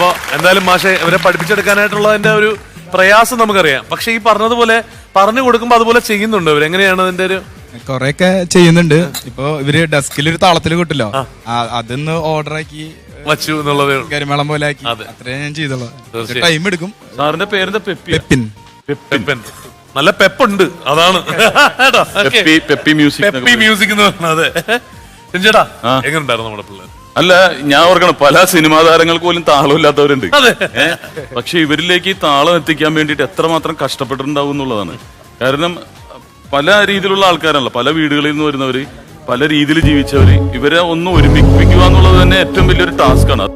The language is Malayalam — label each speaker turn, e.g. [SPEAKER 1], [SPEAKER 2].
[SPEAKER 1] അപ്പൊ എന്തായാലും മാഷെ ഇവരെ പഠിപ്പിച്ചെടുക്കാനായിട്ടുള്ളതിന്റെ ഒരു പ്രയാസം നമുക്കറിയാം. പക്ഷെ ഈ പറഞ്ഞതുപോലെ പറഞ്ഞു കൊടുക്കുമ്പോൾ അതുപോലെ ചെയ്യുന്നുണ്ട് ഇവർ എങ്ങനെയാണ് അതിന്റെ ഒരു
[SPEAKER 2] കൊറേയൊക്കെ ചെയ്യുന്നുണ്ട്. ഇപ്പൊ ഇവർ ഡെസ്കിൽ ഒരു താളത്തിൽ കിട്ടില്ലോ. അതൊന്ന് ഓർഡർ ആക്കി
[SPEAKER 1] വച്ചു എന്നുള്ളതേ
[SPEAKER 2] കരിമേളം പോലെ ആക്കി.
[SPEAKER 1] അതെ.
[SPEAKER 2] അത്രേ ഞാൻ ചെയ്തുള്ളൂ. ടൈം എടുക്കും.
[SPEAKER 3] സാറിന്റെ പേരിന്റെ പെപ്പി
[SPEAKER 2] പെപ്പിൻ.
[SPEAKER 1] പെപ്പൻ. നല്ല പെപ്പുണ്ട്. അതാണ്. കേട്ടോ?
[SPEAKER 3] Peppy peppy music
[SPEAKER 1] peppy music എന്ന് പറഞ്ഞത് രഞ്ജേട്ടാ
[SPEAKER 3] ആ.
[SPEAKER 1] എങ്ങനെയുണ്ടായിരുന്നു നമ്മുടെ പിള്ളേർ
[SPEAKER 3] അല്ല ഞാൻ ഓർക്കണം പല സിനിമാ താരങ്ങൾക്ക് പോലും താളമില്ലാത്തവരുണ്ട്? പക്ഷെ ഇവരിലേക്ക് ഈ താളം എത്തിക്കാൻ വേണ്ടിയിട്ട് എത്രമാത്രം കഷ്ടപ്പെട്ടിട്ടുണ്ടാവും എന്നുള്ളതാണ്. കാരണം പല രീതിയിലുള്ള ആൾക്കാരല്ല പല വീടുകളിൽ നിന്ന് വരുന്നവര് പല രീതിയിൽ ജീവിച്ചവര് ഇവരെ ഒന്ന് ഒരുമിപ്പിക്കുക എന്നുള്ളത് തന്നെ ഏറ്റവും വലിയൊരു ടാസ്ക്കാണ്.